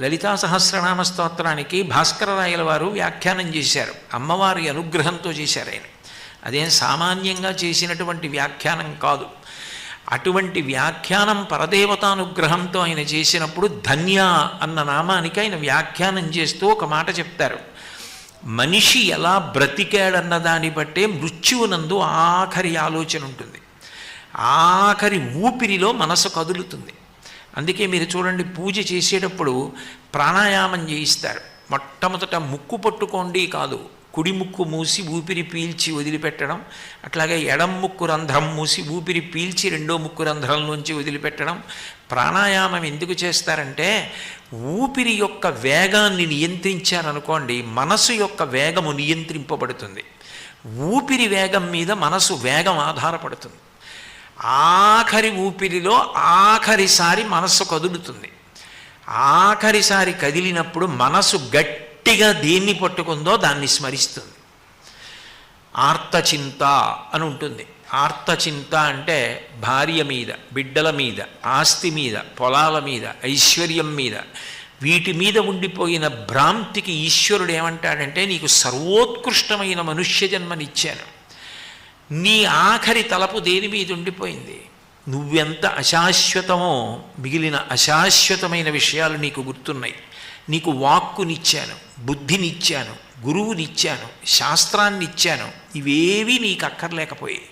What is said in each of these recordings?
లలితా సహస్రనామ స్తోత్రానికి భాస్కరరాయల వారు వ్యాఖ్యానం చేశారు. అమ్మవారి అనుగ్రహంతో చేశారు ఆయన. అదేం సామాన్యంగా చేసినటువంటి వ్యాఖ్యానం కాదు. అటువంటి వ్యాఖ్యానం పరదేవతానుగ్రహంతో ఆయన చేసినప్పుడు ధన్య అన్న నామానికి ఆయన వ్యాఖ్యానం చేస్తూ ఒక మాట చెప్తారు. మనిషి ఎలా బ్రతికాడన్న దాన్ని బట్టే మృత్యువునందు ఆఖరి ఆలోచన ఉంటుంది. ఆఖరి ఊపిరిలో మనసు కదులుతుంది. అందుకే మీరు చూడండి పూజ చేసేటప్పుడు ప్రాణాయామం చేయిస్తారు. మొట్టమొదట ముక్కు పట్టుకోండి కాదు కుడి ముక్కు మూసి ఊపిరి పీల్చి వదిలిపెట్టడం అట్లాగే ఎడం ముక్కు రంధ్రం మూసి ఊపిరి పీల్చి రెండో ముక్కు రంధ్రంలోంచి వదిలిపెట్టడం ప్రాణాయామం ఎందుకు చేస్తారంటే ఊపిరి యొక్క వేగాన్ని నియంత్రించారనుకోండి మనసు యొక్క వేగము నియంత్రింపబడుతుంది. ఊపిరి వేగం మీద మనసు వేగం ఆధారపడుతుంది. ఆఖరి ఊపిరిలో ఆఖరిసారి మనస్సు కదులుతుంది. ఆఖరిసారి కదిలినప్పుడు మనసు గట్టిగా దేన్ని పట్టుకుందో దాన్ని స్మరిస్తుంది. ఆర్తచింత అని ఉంటుంది. ఆర్తచింత అంటే భార్య మీద బిడ్డల మీద ఆస్తి మీద పొలాల మీద ఐశ్వర్యం మీద. వీటి మీద ఉండిపోయిన భ్రాంతికి ఈశ్వరుడు ఏమంటాడంటే నీకు సర్వోత్కృష్టమైన మనుష్య జన్మనిచ్చాను. నీ ఆఖరి తలపు దేని మీద ఉండిపోయింది? నువ్వెంత అశాశ్వతమో మిగిలిన అశాశ్వతమైన విషయాలు నీకు గుర్తున్నాయి. నీకు వాక్కునిచ్చాను బుద్ధినిచ్చాను గురువునిచ్చాను శాస్త్రాన్ని ఇచ్చాను ఇవేవీ నీకు అక్కర్లేకపోయాయి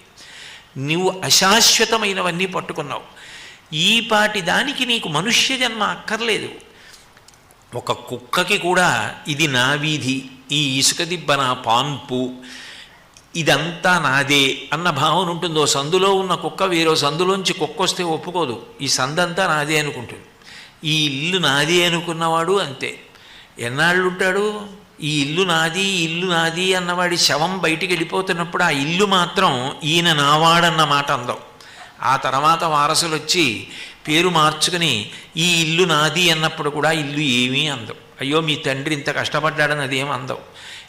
నువ్వు అశాశ్వతమైనవన్నీ పట్టుకున్నావు. ఈ పాటి దానికి నీకు మనుష్య జన్మ అక్కర్లేదు. ఒక కుక్కకి కూడా ఇది నా వీధి. ఈ ఇసుక దిబ్బ నా పాన్పు. ఇదంతా నాదే అన్న భావన ఉంటుంది ఓ సందులో ఉన్న కుక్క వేరో సందులోంచి కుక్క వస్తే ఒప్పుకోదు. ఈ సందంతా నాదే అనుకుంటుంది. ఈ ఇల్లు నాది అనుకున్నవాడు అంతే. ఎన్నాళ్ళు ఉంటాడు ఈ ఇల్లు నాది ఇల్లు నాది అన్నవాడి శవం బయటికి వెళ్ళిపోతున్నప్పుడు ఆ ఇల్లు మాత్రం ఈయన నావాడన్న మాట అందం. ఆ తర్వాత వారసులు వచ్చి పేరు మార్చుకుని ఈ ఇల్లు నాది అన్నప్పుడు కూడా ఇల్లు ఏమీ అందం. అయ్యో మీ తండ్రి ఇంత కష్టపడ్డాడని అదేం అందం.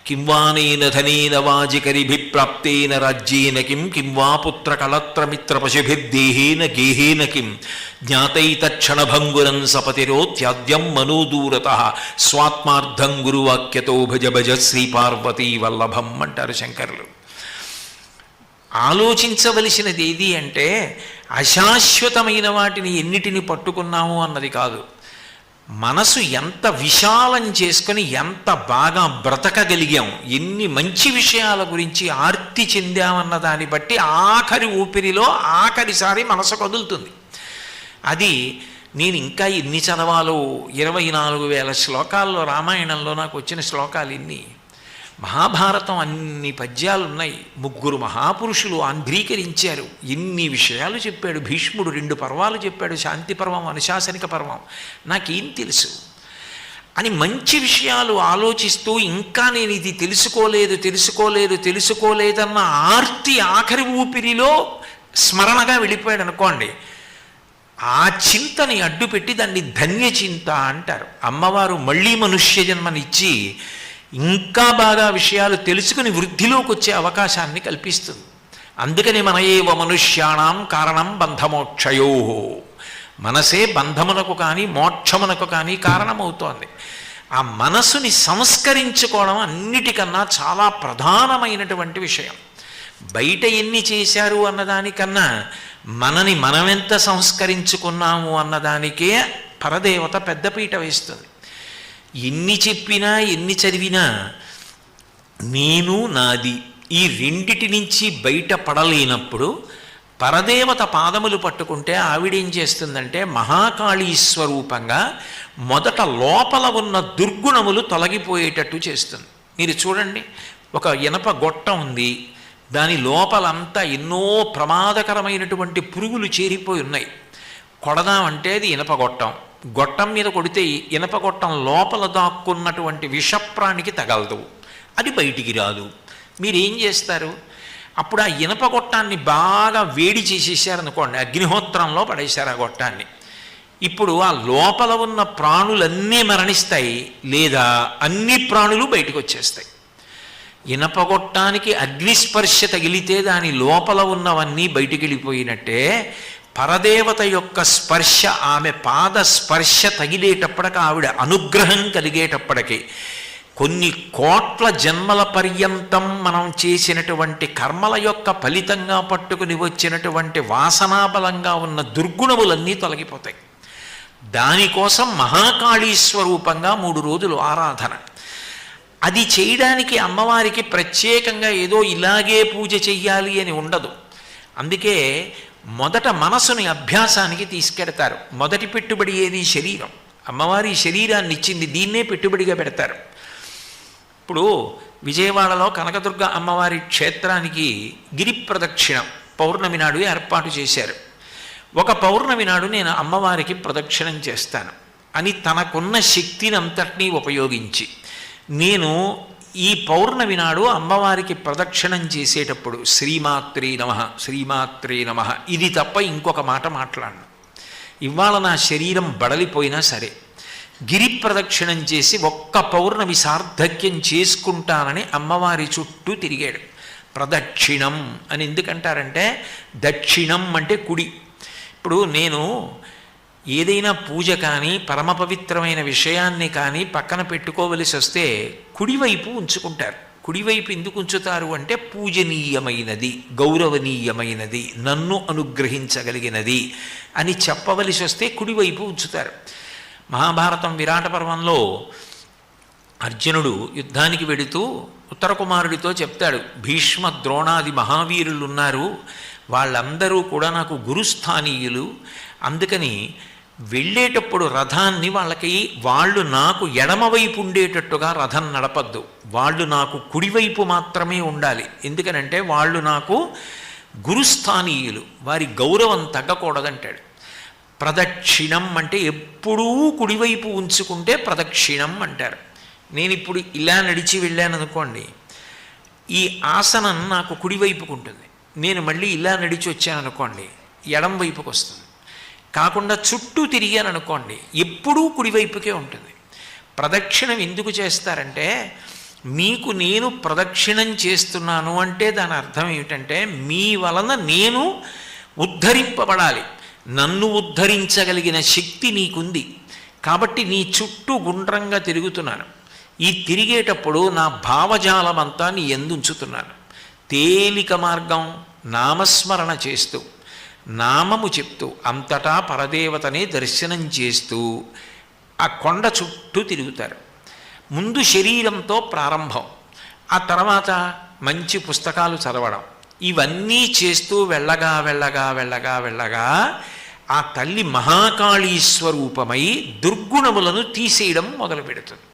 కింవానేన ధనేన వాజికరిభిప్రాప్తేన రాజ్యేన కిం కిం వా పుత్ర కళత్రమిత్ర పశుభిర్దేహేన గేహేన కిం జ్ఞాతైతక్షణభంగురం సపతిరోత్యాద్యం మనోదూరత స్వాత్మార్థం గురువాక్యతో భజ భజ శ్రీ పార్వతీ వల్లభం అంటారు శంకరులు ఆలోచించవలసినది ఏది అంటే అశాశ్వతమైన వాటిని ఎన్నిటిని పట్టుకున్నాము అన్నది కాదు. మనసు ఎంత విశాలం చేసుకొని ఎంత బాగా బ్రతకగలిగాం ఎన్ని మంచి విషయాల గురించి ఆర్తి చెందామన్న దాన్ని బట్టి ఆఖరి ఊపిరిలో ఆఖరిసారి మనసు కదులుతుంది. అది నేను ఇంకా ఎన్ని చదవాలో ఇరవై నాలుగు వేల శ్లోకాల్లో రామాయణంలో నాకు వచ్చిన శ్లోకాలు ఇన్ని మహాభారతం అన్ని పద్యాలు ఉన్నాయి ముగ్గురు మహాపురుషులు ఆంధ్రీకరించారు. ఎన్ని విషయాలు చెప్పాడు. భీష్ముడు రెండు పర్వాలు చెప్పాడు. శాంతి పర్వం అనుశాసనిక పర్వం. నాకేం తెలుసు? అని మంచి విషయాలు ఆలోచిస్తూ ఇంకా నేను ఇది తెలుసుకోలేదు తెలుసుకోలేదు తెలుసుకోలేదన్న ఆర్తి ఆఖరి ఊపిరిలో స్మరణగా వెళ్ళిపోయాడు అనుకోండి. ఆ చింతని అడ్డుపెట్టి దాన్ని ధన్య చింత అంటారు. అమ్మవారు మళ్ళీ మనుష్య జన్మనిచ్చి ఇంకా బాగా విషయాలు తెలుసుకుని వృద్ధిలోకి వచ్చే అవకాశాన్ని కల్పిస్తుంది. అందుకని మన ఏవ మనుష్యాణం కారణం బంధమోక్షయో. మనసే బంధమునకు కానీ మోక్షమునకు కానీ కారణమవుతోంది. ఆ మనసుని సంస్కరించుకోవడం అన్నిటికన్నా చాలా ప్రధానమైనటువంటి విషయం. బయట ఎన్ని చేశారు అన్నదానికన్నా మనని మనమెంత సంస్కరించుకున్నాము అన్నదానికే పరదేవత పెద్దపీట వేస్తుంది. ఎన్ని చెప్పినా ఎన్ని చదివినా నేను నాది ఈ రెండిటి నుంచి బయటపడలేనప్పుడు పరదేవత పాదములు పట్టుకుంటే ఆవిడేం చేస్తుందంటే మహాకాళీ స్వరూపంగా మొదట లోపల ఉన్న దుర్గుణములు తొలగిపోయేటట్టు చేస్తుంది. మీరు చూడండి ఒక ఇనప గొట్ట ఉంది. దాని లోపలంతా ఎన్నో ప్రమాదకరమైనటువంటి పురుగులు చేరిపోయి ఉన్నాయి. కొడదామంటే అది ఇనప గొట్టం మీద కొడితే ఇనప గొట్టం లోపల దాక్కున్నటువంటి విషప్రాణికి తగలదు. అది బయటికి రాదు. మీరేం చేస్తారు? అప్పుడు ఆ ఇనప గొట్టాన్ని బాగా వేడి చేసేసారనుకోండి అగ్నిహోత్రంలో పడేశారు ఆ గొట్టాన్ని. ఇప్పుడు ఆ లోపల ఉన్న ప్రాణులన్నీ మరణిస్తాయి లేదా అన్ని ప్రాణులు బయటకు వచ్చేస్తాయి. ఇనపగొట్టానికి అగ్నిస్పర్శ తగిలితే దాని లోపల ఉన్నవన్నీ బయటికి వెళ్ళిపోయినట్టే పరదేవత యొక్క స్పర్శ ఆమె పాద స్పర్శ తగిలేటప్పటికి ఆవిడ అనుగ్రహం కలిగేటప్పటికి కొన్ని కోట్ల జన్మల పర్యంతం మనం చేసినటువంటి కర్మల యొక్క ఫలితంగా పట్టుకుని వచ్చినటువంటి వాసనాబలంగా ఉన్న దుర్గుణములన్నీ తొలగిపోతాయి. దానికోసం మహాకాళీ స్వరూపంగా మూడు రోజులు ఆరాధన. అది చేయడానికి అమ్మవారికి ప్రత్యేకంగా ఏదో ఇలాగే పూజ చెయ్యాలి అని ఉండదు. అందుకే మొదట మనసుని అభ్యాసానికి తీసుకెడతారు. మొదటి పెట్టుబడి ఏది? శరీరం. అమ్మవారి శరీరాన్ని ఇచ్చింది దీన్నే పెట్టుబడిగా పెడతారు. ఇప్పుడు విజయవాడలో కనకదుర్గ అమ్మవారి క్షేత్రానికి గిరి ప్రదక్షిణ పౌర్ణమి నాడు ఏర్పాటు చేశారు. ఒక పౌర్ణమి నాడు నేను అమ్మవారికి ప్రదక్షిణం చేస్తాను. అని తనకున్న శక్తిని అంతటినీ ఉపయోగించి నేను ఈ పౌర్ణమి నాడు అమ్మవారికి ప్రదక్షిణం చేసేటప్పుడు శ్రీమాత్రే నమ శ్రీమాత్రే నమ. ఇది తప్ప ఇంకొక మాట మాట్లాడను. ఇవాళ నా శరీరం బడలిపోయినా సరే గిరి ప్రదక్షిణం చేసి ఒక్క పౌర్ణమి సార్థక్యం చేసుకుంటానని అమ్మవారి చుట్టూ తిరిగాడు. ప్రదక్షిణం అని ఎందుకంటారంటే దక్షిణం అంటే కుడి. ఇప్పుడు నేను ఏదైనా పూజ కానీ పరమ పవిత్రమైన విషయాన్ని కానీ పక్కన పెట్టుకోవలసి వస్తే కుడివైపు ఉంచుకుంటారు. కుడివైపు ఎందుకు ఉంచుతారు అంటే పూజనీయమైనది గౌరవనీయమైనది నన్ను అనుగ్రహించగలిగినది అని చెప్పవలసి వస్తే కుడివైపు ఉంచుతారు. మహాభారతం విరాట పర్వంలో అర్జునుడు యుద్ధానికి వెడుతూ ఉత్తర కుమారుడితో చెప్తాడు భీష్మ ద్రోణాది మహావీరులు ఉన్నారు వాళ్ళందరూ కూడా నాకు గురుస్థానీయులు అందుకని వెళ్ళేటప్పుడు రథాన్ని వాళ్ళకి వాళ్ళు నాకు ఎడమవైపు ఉండేటట్టుగా రథం నడపద్దు. వాళ్ళు నాకు కుడివైపు మాత్రమే ఉండాలి. ఎందుకనంటే వాళ్ళు నాకు గురుస్థానీయులు. వారి గౌరవం తగ్గకూడదంటాడు. ప్రదక్షిణం అంటే ఎప్పుడూ కుడివైపు ఉంచుకుంటే ప్రదక్షిణం అంటారు. నేను ఇప్పుడు ఇలా నడిచి వెళ్ళాను అనుకోండి ఈ ఆసనం నాకు కుడివైపుకు ఉంటుంది నేను మళ్ళీ ఇలా నడిచి వచ్చాను అనుకోండి ఎడం వైపుకు వస్తుంది కాకుండా చుట్టూ తిరిగాను అనుకోండి ఎప్పుడూ కుడివైపుకే ఉంటుంది. ప్రదక్షిణం ఎందుకు చేస్తారంటే మీకు నేను ప్రదక్షిణం చేస్తున్నాను అంటే దాని అర్థం ఏమిటంటే మీ వలన నేను ఉద్ధరింపబడాలి. నన్ను ఉద్ధరించగలిగిన శక్తి నీకుంది. కాబట్టి నీ చుట్టూ గుండ్రంగా తిరుగుతున్నాను. ఈ తిరిగేటప్పుడు నా భావజాలమంతా నీ ఎందుంచుతున్నాను తేలిక మార్గం నామస్మరణ చేస్తూ. నామము చెప్తూ అంతటా పరదేవతనే దర్శనం చేస్తూ ఆ కొండ చుట్టూ తిరుగుతారు. ముందు శరీరంతో ప్రారంభం ఆ తర్వాత మంచి పుస్తకాలు చదవడం. ఇవన్నీ చేస్తూ వెళ్ళగా వెళ్ళగా వెళ్ళగా వెళ్ళగా ఆ తల్లి మహాకాళీ స్వరూపమై దుర్గుణములను తీసేయడం మొదలు పెడుతుంది